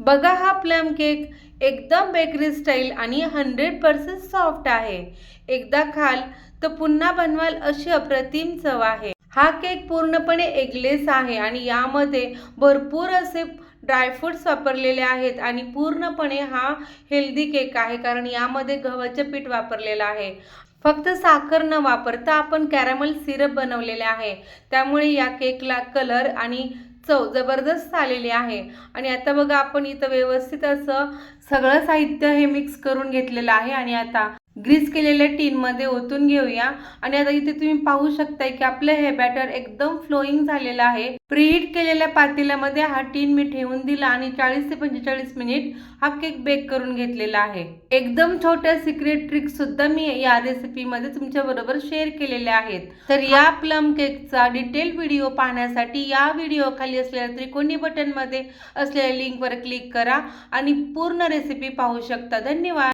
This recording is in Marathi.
बघा हा प्लम केक एकदम बेकरी स्टाईल आणि हंड्रेड पर्सेंट सॉफ्ट आहे. एकदा खाल तर पुन्हा बनवाल अशी अप्रतिम चव आहे. हा केक पूर्णपणे एगलेस आहे आणि यामध्ये भरपूर असे ड्रायफ्रुट्स वापरलेले आहेत आणि पूर्णपणे हा हेल्दी केक आहे कारण यामध्ये गव्हाचे पीठ वापरलेलं आहे. फक्त साखर न वापरता आपण कॅरमल सिरप बनवलेले आहे. त्यामुळे या केकला कलर आणि चव जबरदस्त आलेली आहे. आणि आता बघा आपण इथं व्यवस्थित असं सगळं साहित्य हे मिक्स करून घेतलेलं आहे. आणि आता ग्रीस केलेल्या टीनमध्ये ओतून घेऊया. आणि आता इथे तुम्ही पाहू शकताय की आपलं हे बॅटर एकदम फ्लोईंग झालेलं आहे. प्रीहीट केलेल्या पातेल्यामध्ये हा टीन मी ठेवून दिला आणि चाळीस ते पंचेचाळीस मिनिट हा केक बेक करून घेतलेला आहे. एकदम छोट्या सिक्रेट ट्रिक सुद्धा मी या रेसिपीमध्ये तुमच्या बरोबर शेअर केलेल्या आहेत. तर या प्लम केकचा डिटेल व्हिडिओ पाहण्यासाठी या व्हिडिओ खाली असलेल्या त्रिकोणी बटनमध्ये असलेल्या लिंकवर क्लिक करा आणि पूर्ण रेसिपी पाहू शकता. धन्यवाद!